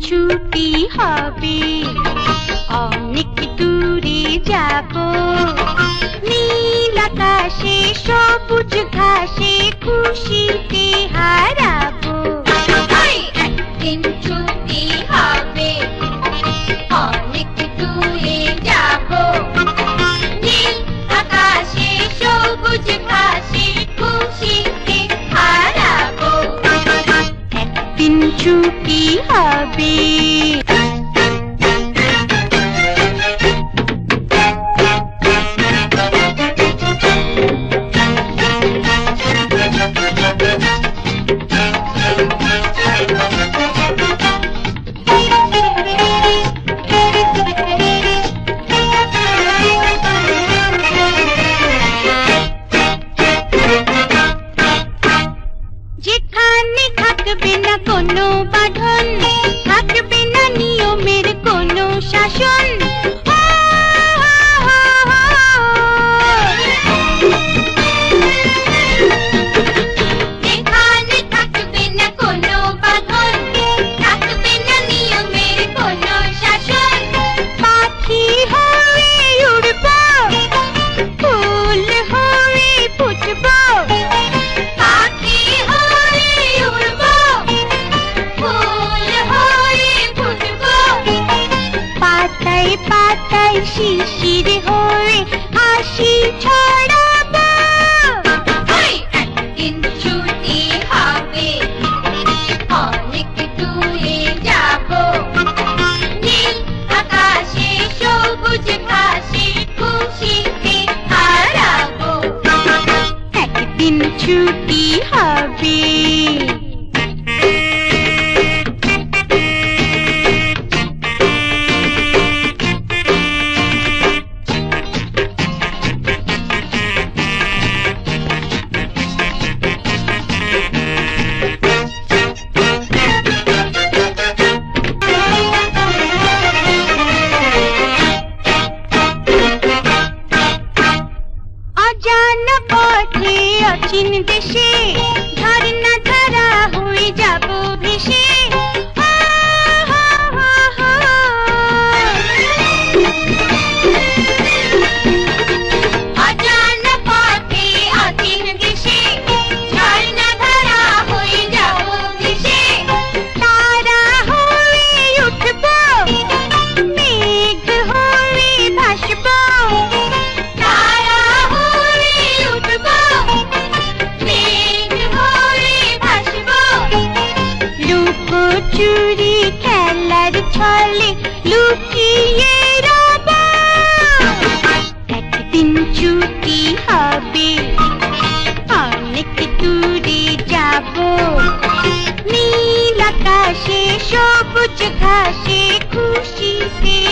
ছুটি হবে। অনেক দূরে যাব। নীল আকাশে সবুজ ঘাসে খুশি నటించు ఈ హాబీ जिथान घाट बिना कोनो बाढन and cd దక్షిణ దిశే চুরি খেলার ছলে লুকিয়ে একদিন চুটি হবে, অনেক দূরে যাব। নীল আকাশে, সবুজ ঘাসে, খুশিতে